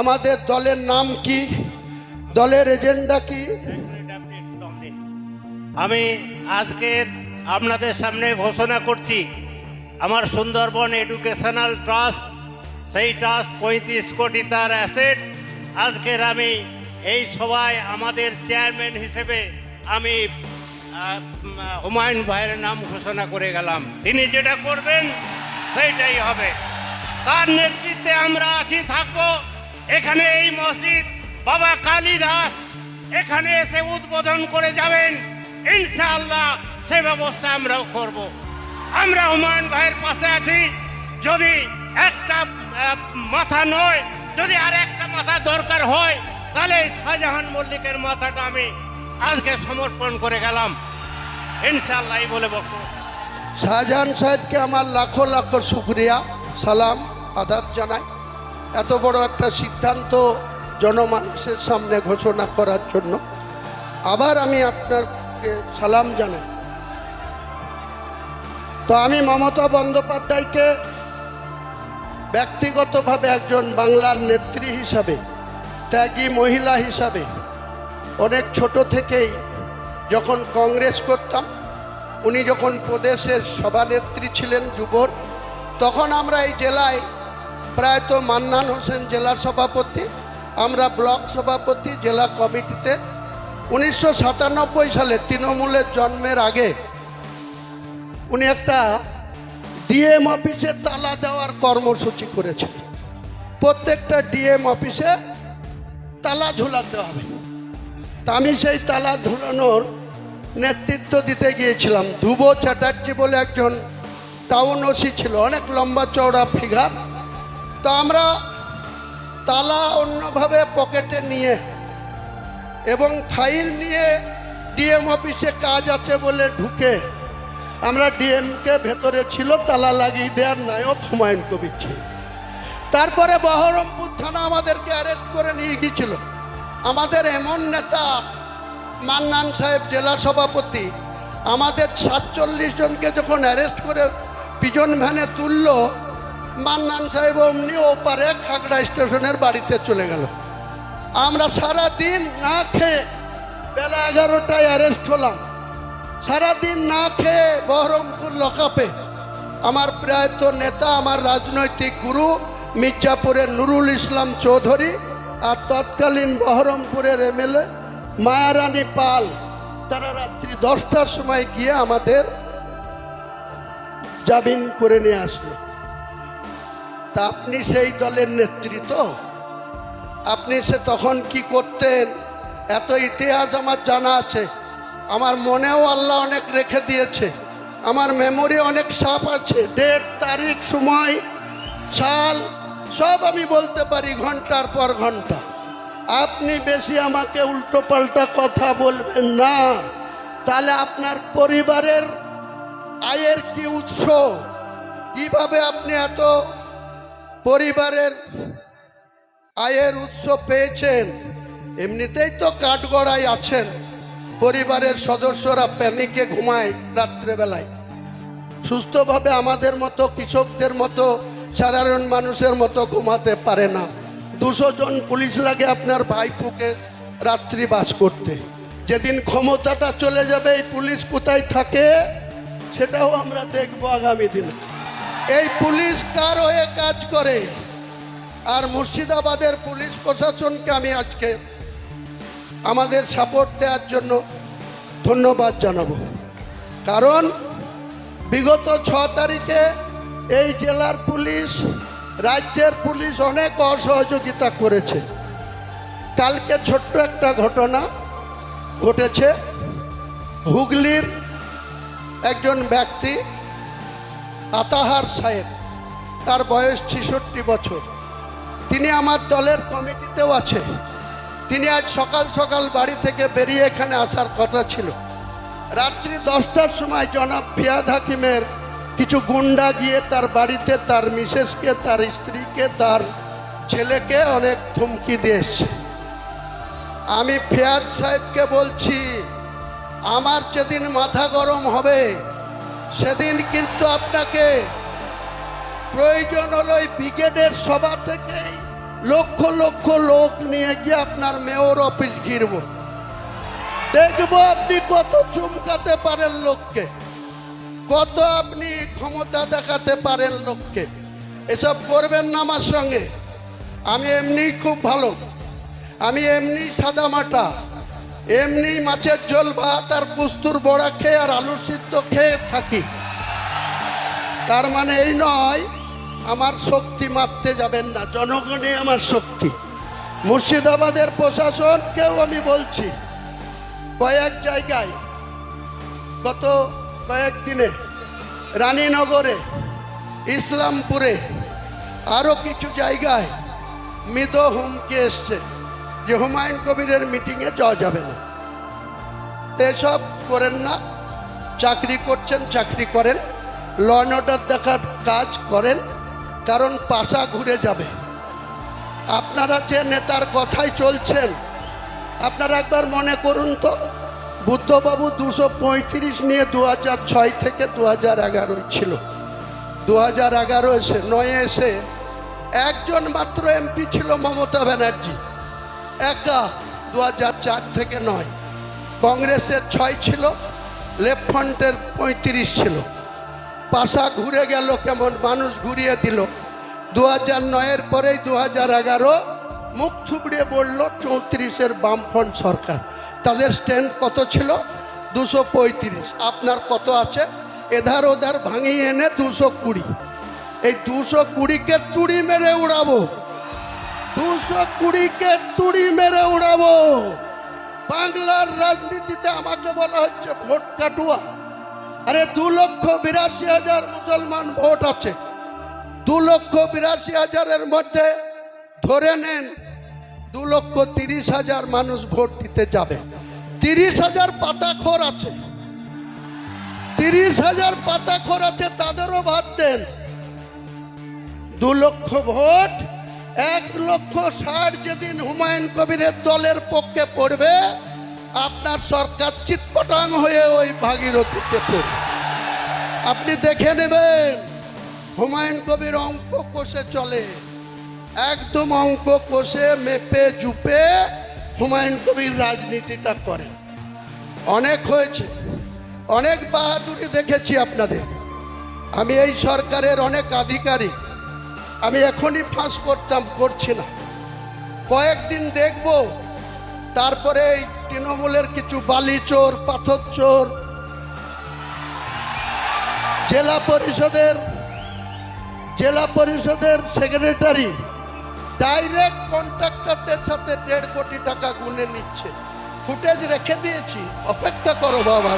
আমাদের দলের নাম কি? দলের এজেন্ডা কি? আমি আজকের আপনাদের সামনে ঘোষণা করছি, আমার সুন্দরবন এডুকেশনাল ট্রাস্ট, সেই ট্রাস্ট পঁয়ত্রিশ কোটি তার অ্যাসেট। আজকের আমি এই সভায় আমাদের চেয়ারম্যান হিসেবে আমি হুমায়ুন ভাইয়ের নাম ঘোষণা করে গেলাম। তিনি যেটা করবেন, সেইটাই হবে। তার নেতৃত্বে আমরা আছি, থাকব। এখানে এই মসজিদ বাবা কালীদাস এখানে এসে উদ্বোধন করে যাবেন। ইনশাআল্লাহ সে ব্যবস্থা আমরাও করব। আমরা হুমায়ুন ভাইয়ের পাশে আছি। যদি একটা মাথা নয়, যদি আর একটা মাথা দরকার হয়, তাহলে শাহজাহান মল্লিকের মাথাটা আমি আজকে সমর্পণ করে গেলাম। ইনশাআল্লাহ এই বলে বক্তব্য। শাহজাহান সাহেবকে আমার লাখো লাখো শুক্রিয়া, সালাম, আদাব জানাই। এত বড় একটা সিদ্ধান্ত জনমানুষের সামনে ঘোষণা করার জন্য। আবার আমি আপনাকে সালাম জানাই। তো আমি মমতা বন্দ্যোপাধ্যায়কে ব্যক্তিগতভাবে একজন বাংলার নেত্রী হিসাবে, ত্যাগী মহিলা হিসাবে অনেক ছোট থেকেই যখন কংগ্রেস করতাম, উনি যখন প্রদেশের সভানেত্রী ছিলেন যুবর, তখন আমরা এই জেলায় প্রায়ত মান্নান হোসেন জেলা সভাপতি, আমরা ব্লক সভাপতি, জেলা কমিটিতে। উনিশশো সাতানব্বই সালে তৃণমূলের জন্মের আগে উনি একটা ডিএম অফিসে তালা দেওয়ার কর্মসূচি করেছেন। প্রত্যেকটা ডিএম অফিসে তালা ঝুলাতে হবে। তা আমি সেই তালা ঝুলানোর নেতৃত্ব দিতে গিয়েছিলাম। ধ্রুব চ্যাটার্জি বলে একজন টাউন ওসি ছিল, অনেক লম্বা চওড়া ফিগার। তো আমরা তালা অন্যভাবে পকেটে নিয়ে এবং ফাইল নিয়ে ডিএম অফিসে কাজ আছে বলে ঢুকে আমরা ডিএমকে ভেতরে ছিল, তালা লাগিয়ে দেওয়ার নায়ক হুমায়ুন কবির ছিল তারপরে বহরমপুর থানা আমাদেরকে অ্যারেস্ট করে নিয়ে গিয়েছিল। আমাদের এমন নেতা, মান্নান সাহেব জেলা সভাপতি, আমাদের সাতচল্লিশ জনকে যখন অ্যারেস্ট করে পিজন ভ্যানে তুললো মান্নান সাহেব অমনি ওপারে খাগড়া স্টেশনের বাড়িতে চলে গেল। আমরা সারা দিন না খেয়ে বেলা এগারোটায় অ্যারেস্ট হলাম। সারাদিন না খেয়ে বহরমপুর লকাপে আমার প্রায়ত নেতা, আমার রাজনৈতিক গুরু মির্জাপুরের নুরুল ইসলাম চৌধুরী আর তৎকালীন বহরমপুরের এমএলএ মায়ারানী পাল, তারা রাত্রি দশটার সময় গিয়ে আমাদের জামিন করে নিয়ে আসলো। তা আপনি সেই দলের নেতৃত্ব আপনি সে তখন কি করতেন? এত ইতিহাস আমার জানা আছে। আমার মনেও আল্লাহ অনেক রেখে দিয়েছে। আমার মেমোরি অনেক সাপ আছে। ডেট তারিখ, সময়, সাল, সব আমি বলতে পারি ঘণ্টার পর ঘণ্টা। আপনি বেশি আমাকে উল্টো পাল্টা কথা বলবেন না। তাহলে আপনার পরিবারের আয়ের কি উৎস? কীভাবে আপনি এত পরিবারের আয়ের উৎস পেয়েছেন, এমনিতেই তো কাঠগড়ায় আছেন। পরিবারের সদস্যরা প্যানিকে ঘুমায় রাত্রেবেলায়। সুস্থভাবে আমাদের মতো কৃষকদের মতো সাধারণ মানুষের মতো ঘুমাতে পারে না। দুশো জন পুলিশ লাগে আপনার ভাইপুকে রাত্রি বাস করতে। যেদিন ক্ষমতাটা চলে যাবে এই পুলিশ কোথায় থাকে, সেটাও আমরা দেখব আগামী দিনে। এই পুলিশ কার হয়ে কাজ করে? আর মুর্শিদাবাদের পুলিশ প্রশাসনকে আমি আজকে আমাদের সাপোর্ট দেওয়ার জন্য ধন্যবাদ জানাব। কারণ বিগত ছ তারিখে এই জেলার পুলিশ, রাজ্যের পুলিশ অনেক অসহযোগিতা করেছে। কালকে ছোট্ট একটা ঘটনা ঘটেছে। হুগলির একজন ব্যক্তি আতাহার সাহেব, তার বয়স ছেষট্টি বছর। তিনি আমার দলের কমিটিতেও আছে। তিনি আজ সকাল সকাল বাড়ি থেকে বেরিয়ে এখানে আসার কথা ছিল। রাত্রি দশটার সময় জনাব ফিয়াদ হাকিমের কিছু গুন্ডা গিয়ে তার বাড়িতে, তার মিসেসকে, তার স্ত্রীকে, তার ছেলেকে অনেক ধুমকি দিয়েছে। আমি ফিয়াদ সাহেবকে বলছি, আমার যেদিন মাথা গরম হবে সেদিন কিন্তু আপনাকে প্রয়োজন হলো ওই ব্রিগেডের সভা থেকে লক্ষ লক্ষ লোক নিয়ে গিয়ে আপনার মেয়র অফিস ঘিরব। দেখব আপনি কত চুমকাতে পারেন লোককে, কত আপনি ক্ষমতা দেখাতে পারেন লোককে। এসব করবেন না আমার সঙ্গে। আমি এমনি খুব ভালো। আমি এমনি সাদা মাটা এমনি মাছের ঝোল, ভাত আর পুস্তুর বড়া খেয়ে আর আলু সিদ্ধ খেয়ে থাকি। তার মানে এই নয়, আমার শক্তি মাপতে যাবেন না জনগণই আমার শক্তি। মুর্শিদাবাদের প্রশাসনকেও আমি বলছি, কয়েক জায়গায় গত কয়েকদিনে, রানীনগরে, ইসলামপুরে আরও কিছু জায়গায় মৃদ হুমকি এসছে। যে হুমায়ুন কবিরের মিটিংয়ে যাওয়া যাবে না। এসব করেন না, চাকরি করছেন, চাকরি করেন ল অর্ডার দেখার কাজ করেন, কারণ পাশা ঘুরে যাবে। আপনারা যে নেতার কথাই চলছেন, আপনারা একবার মনে করুন তো, বুদ্ধবাবু দুশো পঁয়ত্রিশ নিয়ে দু হাজার ছয় থেকে দু হাজার এগারোই ছিল। দু হাজার এগারো এসে, নয়ে এসে একজন মাত্র এমপি ছিল মমতা ব্যানার্জি। একা দু হাজার চার থেকে নয়। কংগ্রেসের ছয় ছিল, লেফট ফ্রন্টের পঁয়ত্রিশ ছিল। পাশা ঘুরে গেল, কেমন মানুষ ঘুরিয়ে দিল। দু হাজার নয়ের পরেই দু হাজার এগারো মুখ থুবড়িয়ে বলল চৌত্রিশের বামফ্রন্ট সরকার। তাদের স্ট্যান্ড কত ছিল? দুশো পঁয়ত্রিশ। আপনার কত আছে? এধার ওধার ভাঙিয়ে এনে দুশো কুড়ি। এই দুশো কুড়িকে তুড়ি মেরে উড়াবো। দুশো কুড়িকে তুড়ি মেরে উড়াবো। বাংলার রাজনীতিতে আমাকে বলা হচ্ছে ভোট কাটুয়া। আরে দু লক্ষ বিরাশি হাজার মুসলমান ভোট আছে। দু লক্ষ বিরাশি হাজারের মধ্যে ধরে নেন দু লক্ষ তিরিশ হাজার মানুষ ভোট দিতে যাবে। তিরিশ হাজার পাতাখোর আছে। তিরিশ হাজার পাতাখোর আছে, তাদেরও ভাত দেন। দু লক্ষ ভোট এক লক্ষ ষাট যেদিন হুমায়ুন কবিরের দলের পক্ষে পড়বে, আপনার সরকার চিৎপটাং হয়ে ওই ভাগীরথীতে পড়বে আপনি দেখে নেবেন, হুমায়ুন কবির অঙ্ক কষে চলে। একদম অঙ্ক কষে, মেপে, জুপে হুমায়ুন কবির রাজনীতিটা করেন। অনেক হয়েছে। অনেক বাহাদুরি দেখেছি আপনাদের। আমি এই সরকারের অনেক আধিকারিক। আমি এখনই ফাঁস করতাম করছি না। কয়েকদিন দেখব, তারপরে এই তৃণমূলের কিছু বালি চোর পাথর চোর জেলা পরিষদের জেলা পরিষদের সেক্রেটারি ডাইরেক্ট কন্ট্রাক্টরদের সাথে দেড় কোটি টাকা গুনে নিচ্ছে। ফুটেজ রেখে দিয়েছি, অপেক্ষা করো বাবা